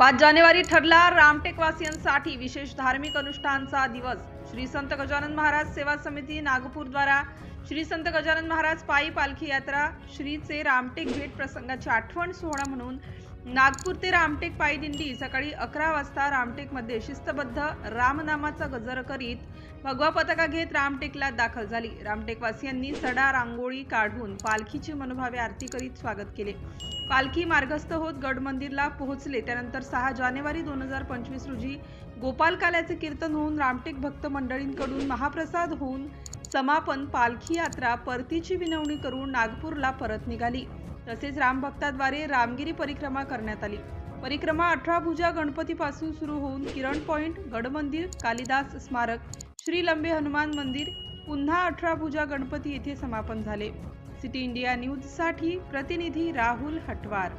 पाच जानेवारी ठरला रामटेकवासियांसाठी विशेष धार्मिक अनुष्ठानचा दिवस. श्री संत गजानन महाराज सेवा समिती नागपूर द्वारा श्री संत गजानन महाराज पायी पालखी यात्रा श्रीचे रामटेक भेट प्रसंगाची आठवण सोहळा म्हणून नागपूर ते रामटेक पायी दिंडी सकाळी अकरा वाजता रामटेकमध्ये शिस्तबद्ध रामनामाचा गजर करीत भगवा पताका घेत रामटेकला दाखल झाली. रामटेकवासियांनी सडा रांगोळी काढून पालखीची मनोभावे आरती करीत स्वागत केले. पालखी मार्गस्थ होत गडमंदिरला पोहोचले. त्यानंतर सहा जानेवारी दोन हजार पंचवीस रोजी गोपालकाल्याचे कीर्तन होऊन रामटेक भक्त मंडळींकडून महाप्रसाद होऊन समापन पालखी यात्रा परतीची विनवणी करून नागपूरला परत निघाली. तसेच रामभक्ताद्वारे रामगिरी परिक्रमा करण्यात आली. परिक्रमा अठरा भुजा गणपतीपासून सुरू होऊन किरण पॉइंट गडमंदिर कालिदास स्मारक श्री लंबे हनुमान मंदिर पुन्हा अठरा भुजा गणपती येथे समापन झाले. सिटी इंडिया न्यूजसाठी प्रतिनिधी राहुल हटवार.